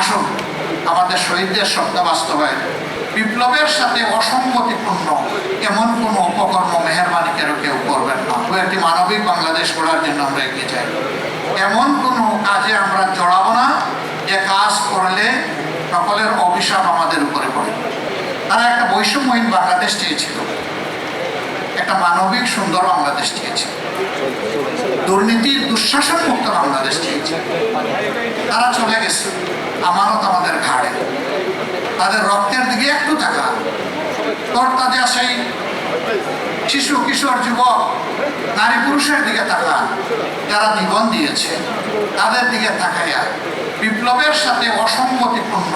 আসুন, আমাদের শহীদদের স্বপ্ন বাস্তবায়ন। বিপ্লবের সাথে অসঙ্গতিপূর্ণ এমন কোনো উপকর্ম মেহরবানিকেরও কেউ করবেন না। ও একটি মানবিক বাংলাদেশ গড়ার জন্য আমরা এগিয়ে যাই। এমন কোনো কাজে আমরা জড়াবো না। যে কাজ করলে সকলের অভিশাপ আমাদের উপরে পড়ে। তারা একটা বৈষম্যহীন বাংলাদেশ চেয়েছিল। একটা মানবিক সুন্দর বাংলাদেশ চেয়েছে দুর্নীতির দুঃশাসন মুক্ত বাংলাদেশ চেয়েছে তারা চলে গেছে। আমানত আমাদের ঘাড়ে। তাদের রক্তের দিকে একটু টাকা তোর তাদের সেই শিশু, কিশোর, যুবক, নারী, পুরুষের দিকে তাকা যারা জীবন দিয়েছে, তাদের দিকে তাকাইয়া বিপ্লবের সাথে অসঙ্গতিপূর্ণ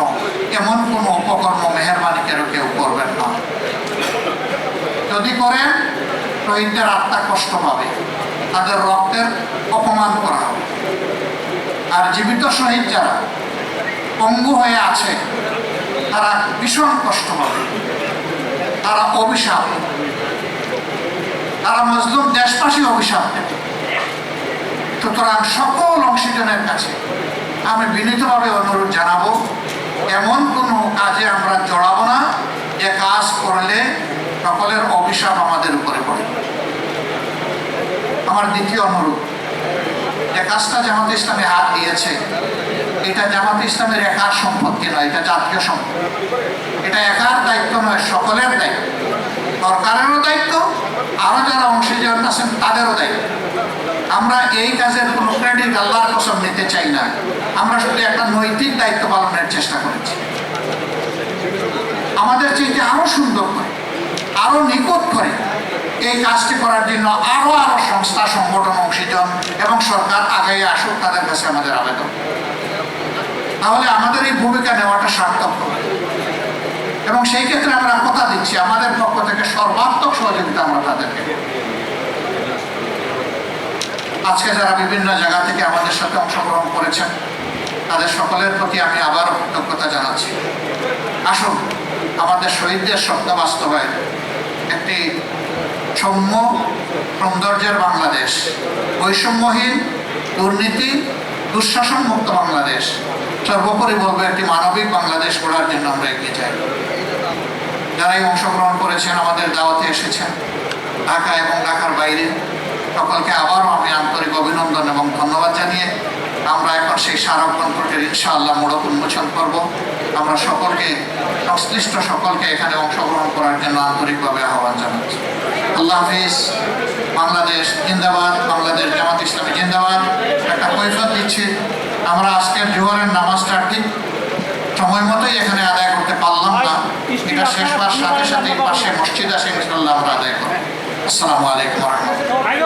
এমন কোনো উপকর্ম মেহরবানিকেরও কেউ করবেন না যদি করেন শহীদদের আত্মা কষ্ট পাবে। তাদের রক্তের অপমান করা হবে। আর জীবিত শহীদ যারা পঙ্গু হয়ে আছে, তারা ভীষণ কষ্ট পাবে। তারা অভিশাপ তারা মজলুম দেশবাসী অভিশাপ দেবে। সুতরাং সকল অংশীজনের কাছে আমি বিনীতভাবে অনুরোধ জানাব, এমন কোনো কাজে আমরা জড়াবো না। যে কাজ করলে সকলের অভিশাপ আমার দ্বিতীয় অনুরোধ যে কাজটা জামাত ইসলামে হাত দিয়েছে। এটা জামাত ইসলামের একার সম্পত্তি নয়, এটা জাতীয় সম্পত্তি এটা একার দায়িত্ব নয়, সকলের দায়িত্ব। সরকারেরও দায়িত্ব আরও যারা অংশীজন আছেন তাদেরও দায়িত্ব। আমরা এই কাজের কোনো ক্রেডিট আল্লাহর কসম নিতে চাই না। আমরা শুধু একটা নৈতিক দায়িত্ব পালনের চেষ্টা করেছি। আমাদের চাইতে আরও সুন্দর করে, আরও নিকট করে এই কাজটি করার জন্য আরও আরও সংস্থা সংগঠন অংশীজন এবং সরকার আগে আসুক, তাদের কাছে আমাদের আবেদন। তাহলে আমাদের এই ভূমিকা নেওয়াটা সার্থক এবং সেই ক্ষেত্রে আমরা কথা দিচ্ছি, আমাদের পক্ষ থেকে সর্বাত্মক সহযোগিতা আমরা তাদেরকে আজকে যারা বিভিন্ন জায়গা থেকে আমাদের সাথে অংশগ্রহণ করেছেন, তাদের সকলের প্রতি আমি আবারও কৃতজ্ঞতা জানাচ্ছি। আসুন, আমাদের শহীদদের স্বপ্ন বাস্তবায়ন একটি সৌম্য সৌন্দর্যের বাংলাদেশ। বৈষম্যহীন দুর্নীতি দুঃশাসন মুক্ত বাংলাদেশ। সর্বোপরি বলব একটি মানবিক বাংলাদেশ গড়ার জন্য আমরা এগিয়ে যাই। যারাই অংশগ্রহণ করেছেন, আমাদের দাওয়াতে এসেছেন, ঢাকা এবং ঢাকার বাইরে। সকলকে আবারও আমি আন্তরিক অভিনন্দন এবং ধন্যবাদ জানিয়ে আমরা এখন সেই স্মারক কণ্ঠটির ইনশাআল্লাহ মোড়ক উন্মোচন করব। আমরা সকলকে, সংশ্লিষ্ট সকলকে এখানে অংশগ্রহণ করার জন্য আন্তরিকভাবে আহ্বান জানাচ্ছি। আল্লাহ হাফিজ। বাংলাদেশ জিন্দাবাদ, বাংলাদেশ জামাত ইসলামী জিন্দাবাদ। একটা কৈফত দিচ্ছি, আমরা আজকের জোহরের নামাজটা ঠিক সময় মতোই এখানে আদায় করতে পারলাম না। এটা শেষ সাথে সাথে পাশে মসজিদ আসে ইনশাল্লাহ আমরা আদায় করি আসসালামু আলাইকুম রহমতুল্লাহ।